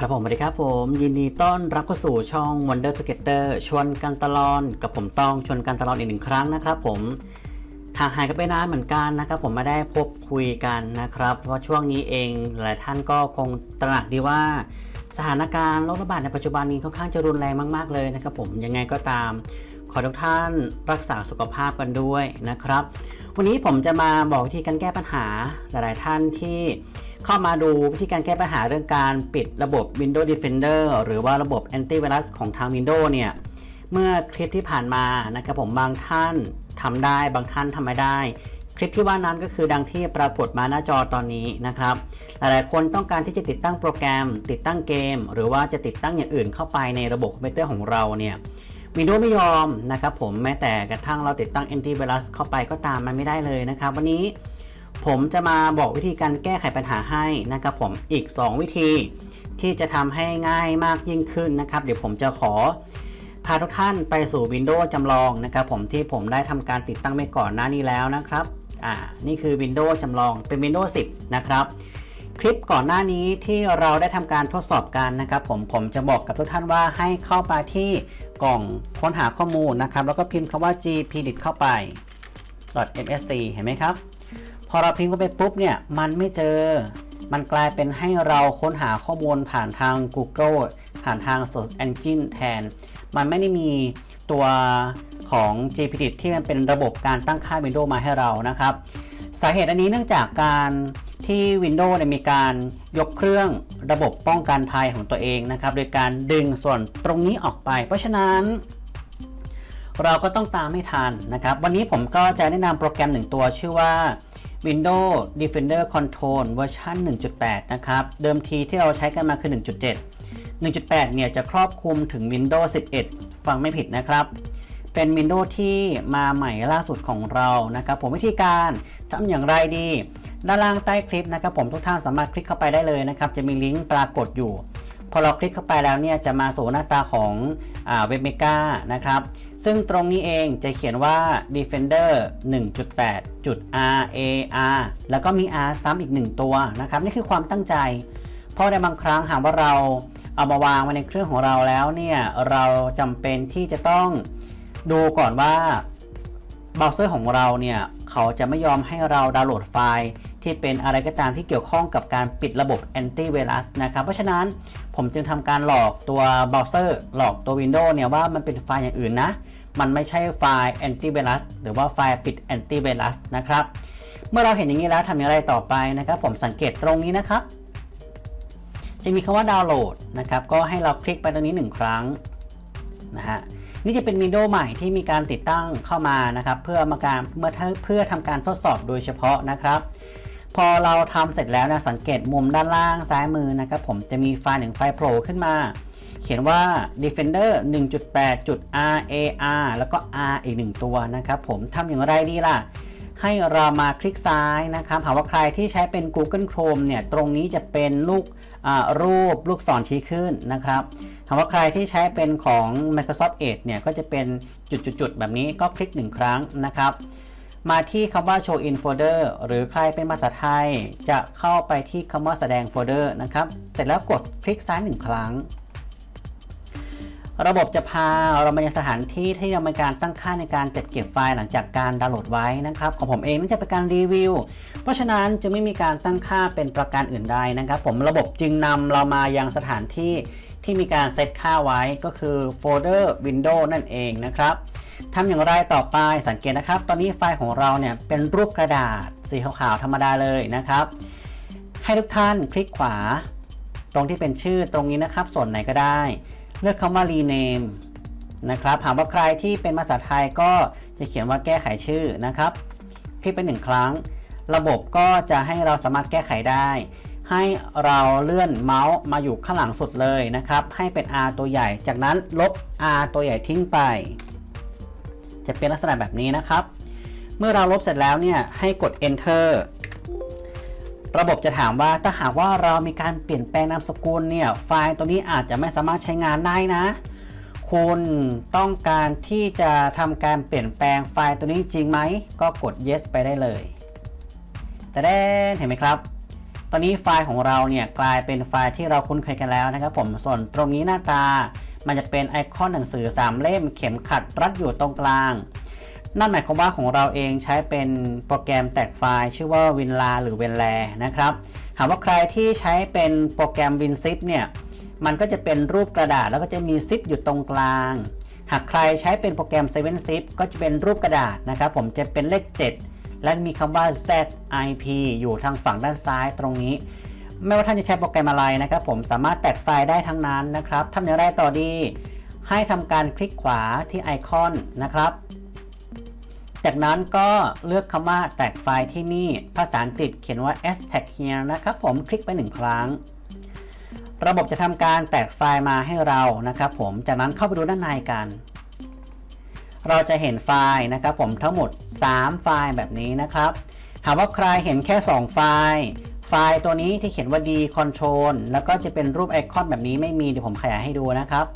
ครับผมสวัสดีครับผมยินดีต้อนรับเข้าสู่ช่อง Wonder Together ชวนกันตลอดกับผมต้องชวนกันตลอดอีกหนึ่งครั้งนะครับผมทางหายกันไปนานเหมือนกันนะครับผมไม่ได้พบคุยกันนะครับ เพราะช่วงนี้เองหลายท่านก็คงตระหนักดีว่า สถานการณ์โรคระบาดในปัจจุบันนี้ค่อนข้างจะรุนแรงมากๆเลยนะครับผมยังไงก็ตาม ขอทุกท่านรักษาสุขภาพกันด้วยนะครับ วันนี้ผมจะมาบอกวิธีการแก้ปัญหาหลาย ๆ ท่านที่ เข้ามาดูวิธีการแก้ปัญหาเรื่องการปิดระบบ Windows Defender หรือว่าระบบ Antivirus ของทาง Windows เนี่ย เมื่อคลิปที่ผ่านมานะครับผมบางท่านทำได้บางท่านทำไม่ได้ คลิปที่ว่านั้นก็คือดังที่ปรากฏมาหน้าจอตอนนี้นะครับ หลายๆคนต้องการที่จะติดตั้งโปรแกรม ติดตั้งเกม หรือว่าจะติดตั้งอย่างอื่นเข้าไปในระบบคอมพิวเตอร์ของเราเนี่ย Windows ไม่ยอมนะครับผมแม้แต่กระทั่งเราติดตั้ง Antivirus เข้าไปก็ตามมันไม่ได้เลยนะครับ วันนี้ ผมจะมาบอกวิธีการแก้ไขปัญหาให้นะครับผมอีก 2 วิธีที่จะทำให้ง่ายมากยิ่งขึ้นนะครับ เดี๋ยวผมจะขอพาทุกท่านไปสู่ Windows จำลองนะครับ ผมที่ผมได้ทำการติดตั้งไปก่อนหน้านี้แล้วนะครับอ่านี่คือ Windows จำลองเป็น Windows 10 นะครับ คลิปก่อนหน้านี้ที่เราได้ทำการทดสอบกันนะครับ ผมผมจะบอกกับทุกท่านว่าให้เข้าไปที่กล่องค้นหาข้อมูลนะครับ แล้วก็พิมพ์คำว่า gpdit เข้าไป .msc เห็นไหมครับ พอเราพิมพ์เข้าไปปุ๊บเนี่ยมันไม่เจอ มันกลายเป็นให้เราค้นหาข้อมูลผ่านทาง Google ผ่านทาง Search Engine แทน มันไม่ได้มีตัวของ gpdit ที่มันเป็นระบบการตั้งค่า Windows มาให้เรานะครับ สาเหตุอันนี้เนื่องจากการที่ Windows เนี่ยมีการยกเครื่องระบบป้องกันภัยของตัวเองนะครับ โดยการดึงส่วนตรงนี้ออกไป เพราะฉะนั้น เราก็ต้องตามให้ทันนะครับ วันนี้ผมก็จะแนะนำโปรแกรมหนึ่งตัวชื่อว่า Windows Defender Control เวอร์ชัน1.8 นะครับ เดิมทีที่เราใช้กันมาคือ 1.7 1.8 เนี่ยจะครอบคลุมถึง Windows 11 ฟังไม่ผิดนะครับ เป็น Windows ที่มาใหม่ล่าสุดของเรานะครับ ผมวิธีการทำอย่างไรดี ด้านล่างใต้คลิปนะครับ ผมทุกท่านสามารถคลิกเข้าไปได้เลยนะครับ จะมีลิงก์ปรากฏอยู่ พอเราคลิกเข้าไปแล้วเนี่ยจะมาสู่หน้าตาของเว็บเมกานะครับ ซึ่งตรงนี้เองจะเขียนว่า Defender 1.8จุด RAR แล้วก็มี R ซ้ำอีก 1 ตัวนะครับนี่คือความตั้งใจ เพราะในบางครั้งหากว่าเราเอามาวางไว้ในเครื่องของเราแล้วเนี่ยเราจำเป็นที่จะต้องดูก่อนว่าเบราว์เซอร์ของเราเนี่ยเขาจะไม่ยอมให้เราดาวน์โหลดไฟล์ที่เป็นอะไรก็ตามที่เกี่ยวข้องกับการปิดระบบแอนตี้ไวรัสนะครับ เพราะฉะนั้นผมจึงทำการหลอกตัวเบราว์เซอร์หลอกตัว Windows เนี่ยว่ามันเป็นไฟล์อย่างอื่นนะ มันไม่ใช่ไฟล์แอนตี้ไวรัสหรือว่าไฟล์ปิดแอนตี้ไวรัสนะครับ เมื่อเราเห็นอย่างนี้แล้วทำอย่างไรต่อไปนะครับ ผมสังเกตตรงนี้นะครับ จะมีคำว่าดาวน์โหลดนะครับ ก็ให้เราคลิกไปตรงนี้ 1 ครั้งนะฮะนี่จะเป็น Windows ใหม่ที่มีการติดตั้งเข้ามานะครับ เพื่อมาการเมื่อเพื่อทำการทดสอบโดยเฉพาะนะครับ พอเราทำเสร็จแล้วนะสังเกตมุมด้านล่างซ้ายมือนะครับ ผมจะมีไฟล์หนึ่งไฟล์โผล่ขึ้นมา เขียนว่า defender 1.8.rar แล้วก็ r อีกหนึ่งตัวนะครับผมทำอย่างไรดีล่ะ ให้เรามาคลิกซ้ายนะครับหากว่าใครที่ใช้เป็น Google Chrome เนี่ย ตรงนี้จะเป็นลูกรูปลูกศรชี้ขึ้นนะครับหากว่าใครที่ใช้เป็นของ Microsoft Edge เนี่ย ก็จะเป็นจุดๆแบบนี้ก็คลิก 1 ครั้งนะครับมาที่คำว่า show in folder หรือใครเป็นภาษาไทย จะเข้าไปที่คำว่าแสดงโฟลเดอร์นะครับ เสร็จแล้วกดคลิกซ้าย1ครั้ง ระบบจะพาเรามายังสถานที่ที่เรามีการตั้งค่าในการจัดเก็บไฟล์หลังจากการดาวน์โหลดไว้นะครับ ของผมเองนั่นจะเป็นการรีวิว เพราะฉะนั้นจะไม่มีการตั้งค่าเป็นประการอื่นใดนะครับ ผมระบบจึงนำเรามายังสถานที่ที่มีการเซตค่าไว้ก็คือโฟลเดอร์ Windows นั่นเองนะครับทำอย่างไรต่อไปสังเกตนะครับ ตอนนี้ไฟล์ของเราเนี่ยเป็นรูปกระดาษสีขาวๆธรรมดาเลยนะครับ ให้ทุกท่านคลิกขวา ตรงที่เป็นชื่อตรงนี้นะครับ ส่วนไหนก็ได้ เลือกคำว่า rename นะครับหากว่าใครที่เป็นภาษาไทยก็จะเขียนว่าแก้ไขชื่อนะครับ คลิกไปหนึ่งครั้ง ระบบก็จะให้เราสามารถแก้ไขได้ ให้เราเลื่อนเมาส์มาอยู่ข้างหลังสุดเลยนะครับ ให้เป็น R ตัวใหญ่ จากนั้นลบ R ตัวใหญ่ทิ้งไป จะเป็นลักษณะแบบนี้นะครับ เมื่อเราลบเสร็จแล้วเนี่ยให้กด enter ระบบจะถามว่าถ้าหากว่าเรามีการเปลี่ยนแปลงนามสกุลเนี่ยไฟล์ตัวนี้อาจจะไม่สามารถใช้งานได้นะ คุณต้องการที่จะทำการเปลี่ยนแปลงไฟล์ตัวนี้จริงไหม ก็กด yes ไปได้เลยแต่ได้เห็นไหมครับ ตอนนี้ไฟล์ของเราเนี่ยกลายเป็นไฟล์ที่เราคุ้นเคยกันแล้วนะครับผมส่วนตรงนี้หน้าตา มันจะเป็นไอคอนหนังสือ 3 เล่มเข็มขัดรัดอยู่ตรงกลาง นั่นหมายความว่าของเราเองใช้เป็นโปรแกรมแตกไฟล์ ชื่อว่า WinRAR หรือ WinRAR นะครับหากว่าใครที่ใช้เป็นโปรแกรม WinZip เนี่ยมันก็จะเป็นรูปกระดาษแล้วก็จะมีซิปอยู่ตรงกลาง หากใครใช้เป็นโปรแกรม 7 Zip ก็จะเป็นรูปกระดาษนะครับผมจะเป็นเลข 7 และมีคำว่า ZIP อยู่ทางฝั่งด้านซ้ายตรงนี้ ไม่ว่าท่านจะใช้โปรแกรมอะไรนะครับผมสามารถแตกไฟล์ได้ทั้งนั้นนะครับทำอย่างไรต่อดี ให้ทำการคลิกขวาที่ไอคอนนะครับ จากนั้นก็เลือกคำว่าแตกไฟล์ที่นี่ ภาษาอังกฤษเขียนว่า s tag here นะครับผมคลิกไปหนึ่งครั้ง ระบบจะทำการแตกไฟล์มาให้เรานะครับผม จากนั้นเข้าไปดูด้านในกัน เราจะเห็นไฟล์นะครับผมทั้งหมด 3 ไฟล์แบบนี้นะครับ หากว่าใครเห็นแค่ 2 ไฟล์ ไฟล์ตัวนี้ที่เขียนว่า D control แล้วก็จะเป็นรูปไอคอนแบบนี้ไม่มีเดี๋ยวผมขยายให้ดูนะครับ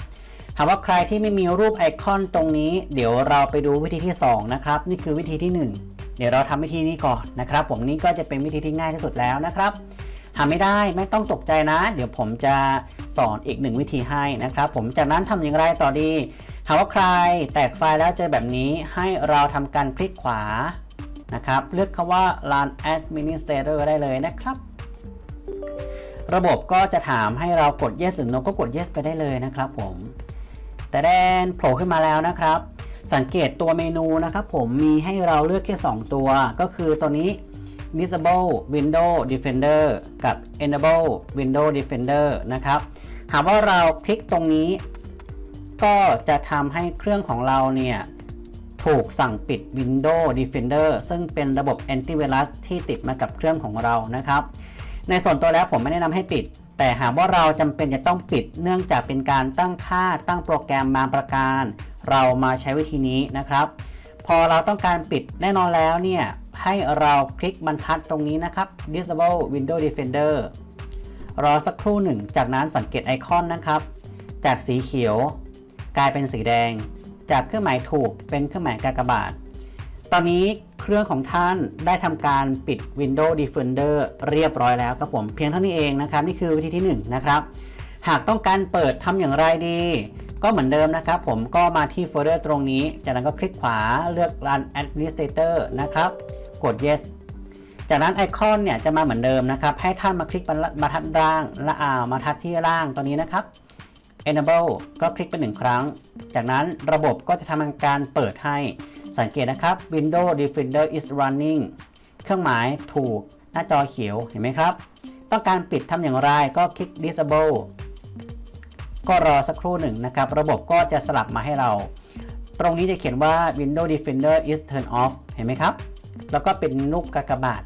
หากว่าใครที่ไม่มีรูปไอคอนตรงนี้ เดี๋ยวเราไปดูวิธีที่ 2 นะครับ นี่คือวิธีที่ 1 เดี๋ยวเราทำวิธีนี้ก่อนนะครับ ผมนี่ก็จะเป็นวิธีที่ง่ายที่สุดแล้วนะครับทำไม่ได้ไม่ต้องตกใจนะ เดี๋ยวผมจะสอนอีกหนึ่งวิธีให้นะครับ ผมจากนั้นทำอย่างไรต่อดี หากว่าใครแตกไฟล์แล้วเจอแบบนี้ให้เราทำการคลิกขวานะครับ เลือกคำว่า run administrator ได้เลยนะครับ ระบบก็จะถามให้เรากด yes หรือ no ก็กด yes ไปได้เลยนะครับผม แต่แดนโผล่ขึ้นมาแล้วนะครับ สังเกตตัวเมนูนะครับผมมีให้เราเลือกแค่ 2 ตัว ก็คือตัวนี้ disable window defender กับ enable window defender นะครับ หากว่าเราคลิกตรงนี้ ก็จะทำให้เครื่องของเราเนี่ยถูกสั่งปิด Windows Defender ซึ่งเป็นระบบแอนติไวรัสที่ติดมากับเครื่องของเรานะครับ ในส่วนตัวแล้วผมไม่แนะนำให้ปิด แต่หากว่าเราจำเป็นจะต้องปิดเนื่องจากเป็นการตั้งค่าตั้งโปรแกรมบางประการ เรามาใช้วิธีนี้นะครับ พอเราต้องการปิดแน่นอนแล้วเนี่ยให้เราคลิกบรรทัดตรงนี้นะครับ disable window defender รอสักครู่หนึ่ง จากนั้นสังเกตไอคอนนะครับ จากสีเขียว กลายเป็นสีแดง จากเครื่องหมายถูกเป็นเครื่องหมายกากบาท ตอนนี้ เครื่องของท่านได้ทำการปิด Windows Defender เรียบร้อยแล้วครับผมเพียงเท่านี้เองนะครับ นี่คือวิธีที่ 1 นะครับ หากต้องการเปิดทำอย่างไรดี ก็เหมือนเดิมนะครับ ผมก็มาที่โฟลเดอร์ตรงนี้ จากนั้นก็คลิกขวาเลือก Run Administrator นะครับ กด Yes จากนั้นไอคอนเนี่ยจะมาเหมือนเดิมนะครับ ให้ท่านมาคลิกบรรทัดล่างและอ่าวมาทัดที่ล่างตัวนี้นะครับ enable ก็คลิกไปหนึ่งครั้ง จากนั้นระบบก็จะทำการเปิดให้ สังเกตนะครับ Windows Defender is running เครื่องหมายถูกหน้าจอเขียวเห็นไหมครับ ต้องการปิดทำอย่างไรก็คลิก disable ก็รอสักครู่หนึ่งนะครับ ระบบก็จะสลับมาให้เรา ตรงนี้จะเขียนว่า Windows Defender is turned off เห็นไหมครับ แล้วก็เป็นรูปกากบาท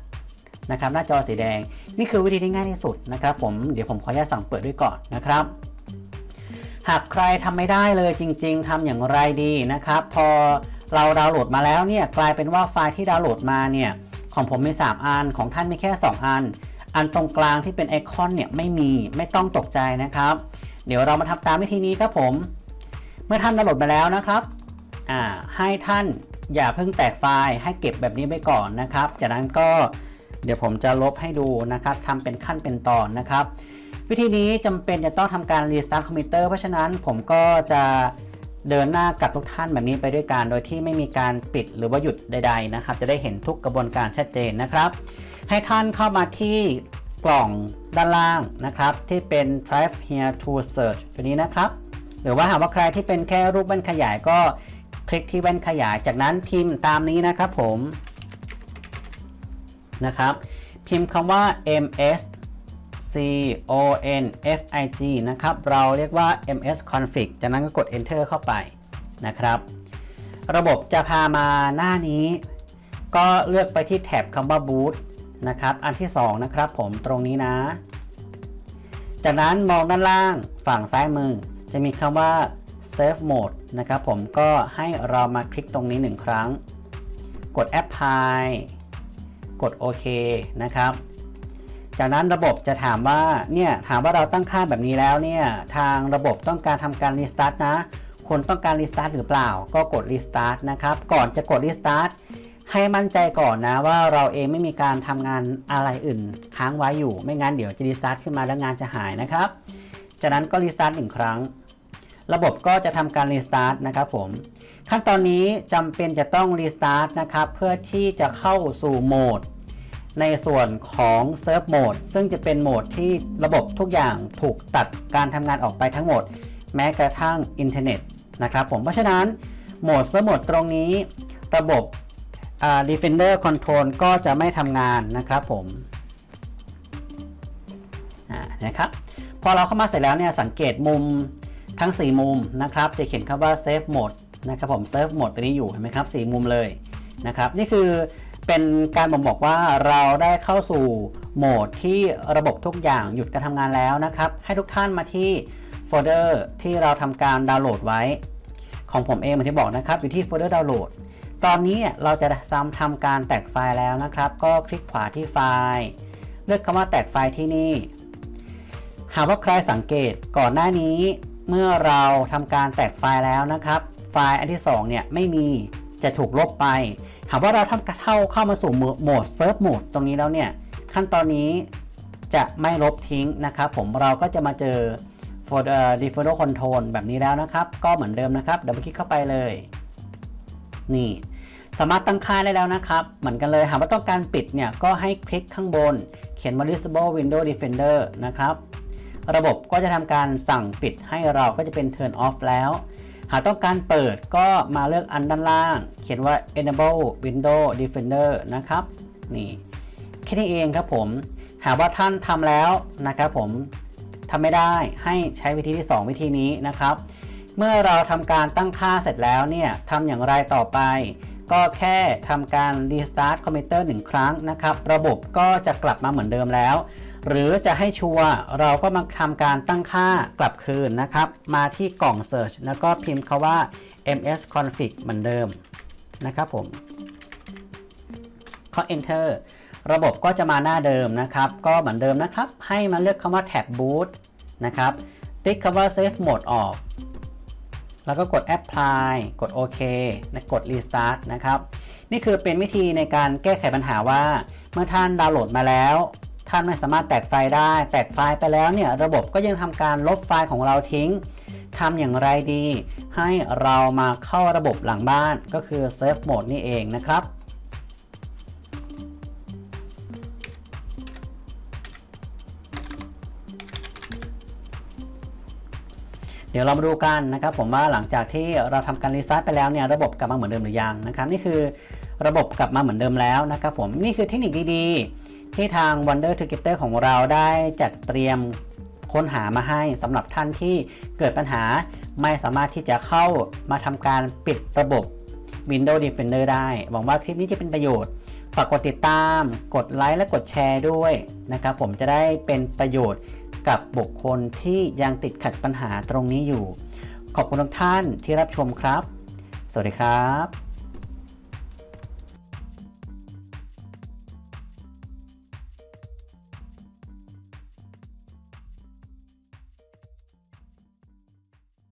นะครับ หน้าจอสีแดง นี่คือวิธีที่ง่ายที่สุดนะครับ ผม เดี๋ยวผมขออนุญาตสั่งเปิดด้วยก่อนนะครับ หากใครทำไม่ได้เลยจริง ๆทำอย่างไรดีนะครับ พอ เราดาวน์โหลดมาแล้วเนี่ยกลายเป็นว่าไฟล์ที่ดาวน์โหลดมาเนี่ยของผมมี 3 อันของท่านมีแค่ 2 อัน อันตรงกลางที่เป็นไอคอนเนี่ยไม่มีไม่ต้องตกใจนะครับ เดี๋ยวเรามาทำตามวิธีนี้ครับผม เมื่อท่านดาวน์โหลดมาแล้วนะครับอ่าให้ท่านอย่าเพิ่งแตกไฟล์ให้เก็บแบบนี้ไปก่อนนะครับ จากนั้นก็เดี๋ยวผมจะลบให้ดูนะครับทำเป็นขั้นเป็นตอนนะครับ วิธีนี้จำเป็นจะต้องทำการรีสตาร์ทคอมพิวเตอร์เพราะฉะนั้นผมก็จะ เดินหน้ากับทุกท่านแบบนี้ไปด้วยกัน โดยที่ไม่มีการปิดหรือว่าหยุดใด ๆนะครับ จะได้เห็นทุกกระบวนการชัดเจนนะครับ ให้ท่านเข้ามาที่กล่องด้านล่างนะครับ ที่เป็น Drive here to search ตัวนี้นะครับ หรือว่าหากว่าใครที่เป็นแค่รูปแว่นขยายก็คลิกที่แว่นขยาย จากนั้นพิมพ์ตามนี้นะครับผมนะครับ พิมพ์คำว่า ms o n f i g นะครับ เราเรียกว่า ms config จากนั้นก็กด enter เข้าไปนะครับ ระบบจะพามาหน้านี้ ก็เลือกไปที่แท็บคำว่า boot นะครับ อันที่ 2 นะครับผมตรงนี้นะ จากนั้นมองด้านล่างฝั่งซ้ายมือ จะมีคำว่า save mode นะครับผมก็ให้เรามาคลิกตรงนี้ 1 ครั้ง กด apply กดโอเคนะครับ จากนั้นระบบจะถามว่าเนี่ยถามว่าเราตั้งค่าแบบนี้แล้วเนี่ยทางระบบต้องการทำการรีสตาร์ทนะคนต้องการรีสตาร์ทหรือเปล่า ก็กดรีสตาร์ทนะครับก่อนจะกดรีสตาร์ทให้มั่นใจก่อนนะว่าเราเองไม่มีการทำงานอะไรอื่นค้างไว้อยู่ ไม่งั้นเดี๋ยวจะรีสตาร์ทขึ้นมาแล้วงานจะหายนะครับ จากนั้นก็รีสตาร์ทหนึ่งครั้ง ระบบก็จะทำการรีสตาร์ทนะครับผม ขั้นตอนนี้จำเป็นจะต้องรีสตาร์ทนะครับเพื่อที่จะเข้าสู่โหมด ในส่วนของเซิร์ฟโหมดซึ่งจะเป็นโหมดที่ระบบทุกอย่างถูกตัดการทำงานออกไปทั้งหมด แม้กระทั่งอินเทอร์เน็ตนะครับผมเพราะฉะนั้นโหมดเซิร์ฟโหมดตรงนี้ ระบบ Defender Control ก็จะไม่ทำงานนะครับผมนะครับพอเราเข้ามาเสร็จแล้วเนี่ยสังเกตมุมทั้ง 4 มุมนะครับ จะเขียนคำว่า Save Mode นะครับผม Save Mode ตัวนี้อยู่เห็นไหมครับ4มุมเลยนะครับนี่คือ เป็นการบ่งบอกว่าเราได้เข้าสู่โหมดที่ระบบทุกอย่างหยุดการทำงานแล้วนะครับ ให้ทุกท่านมาที่โฟลเดอร์ที่เราทำการดาวน์โหลดไว้ ของผมเองเหมือนที่บอกนะครับ อยู่ที่โฟลเดอร์ดาวน์โหลด ตอนนี้เราจะซ้ำทำการแตกไฟล์แล้วนะครับ ก็คลิกขวาที่ไฟล์ เลือกคำว่าแตกไฟล์ที่นี่ หากว่าใครสังเกตก่อนหน้านี้ เมื่อเราทำการแตกไฟล์แล้วนะครับ ไฟล์อันที่2เนี่ยไม่มีจะถูกลบไป หากว่าเราทำเข้าเข้ามาสู่โหมดเซิร์ฟโหมดตรงนี้แล้วเนี่ยขั้นตอนนี้จะไม่ลบทิ้งนะครับผมเราก็จะมาเจอ for the default control แบบนี้แล้วนะครับ ก็เหมือนเดิมนะครับดับเบิลคลิกเข้าไปเลย นี่ สามารถตั้งค่าได้แล้วนะครับ เหมือนกันเลยหากว่าต้องการปิดเนี่ย ก็ให้คลิกข้างบน เขียนว่า disable window defender นะครับ ระบบก็จะทำการสั่งปิดให้เราก็จะเป็น turn off แล้ว หากต้องการเปิดก็มาเลือกอันด้านล่าง เขียนว่า enable window defender นะครับนี่แค่นี้เองครับผม หากว่าท่านทำแล้วนะครับผมทำไม่ได้ให้ใช้วิธีที่ 2 วิธีนี้นะครับ เมื่อเราทำการตั้งค่าเสร็จแล้วเนี่ยทำอย่างไรต่อไป ก็แค่ทำการ restart คอมพิวเตอร์หนึ่งครั้งนะครับ ระบบก็จะกลับมาเหมือนเดิมแล้ว หรือจะให้ชัวร์เราก็มาทำการตั้งค่ากลับคืนนะครับ มาที่กล่อง search แล้วก็พิมพ์คาว่า ms config เหมือนเดิมนะครับผมข้อ enter ระบบก็จะมาหน้าเดิมนะครับ ก็เหมือนเดิมนะครับ ให้มาเลือกคำว่า tab boot นะครับ ติ๊กคำว่า save mode ออก แล้วก็กด apply กดโอเคและกด restart นะครับ นี่คือเป็นวิธีในการแก้ไขปัญหาว่า เมื่อท่านดาวน์โหลดมาแล้ว ท่านไม่สามารถแตกไฟล์ได้ แตกไฟล์ไปแล้วเนี่ยระบบก็ยังทำการลบไฟล์ของเราทิ้งทำอย่างไรดี ให้เรามาเข้าระบบหลังบ้านก็คือ save mode นี่เองนะครับเดี๋ยวเรามาดูกันนะครับผมว่าหลังจากที่เราทำการรีสตาร์ทไปแล้วเนี่ยระบบกลับมาเหมือนเดิมหรือยังนะครับนี่คือระบบกลับมาเหมือนเดิมแล้วนะครับผมนี่คือเทคนิคดีๆ ที่ทาง Wonder t o g e t e r ของเราได้จัดเตรียมค้นหามาให้สำหรับท่านที่เกิดปัญหาไม่สามารถที่จะเข้ามาทำการปิดระบบ Windows Defender ได้ หวังว่าคลิปนี้จะเป็นประโยชน์ ฝากกดติดตาม กดไลค์และกดแชร์ด้วยนะครับ ผมจะได้เป็นประโยชน์กับบุคคลที่ยังติดขัดปัญหาตรงนี้อยู่ ขอบคุณทุกท่านที่รับชมครับ สวัสดีครับ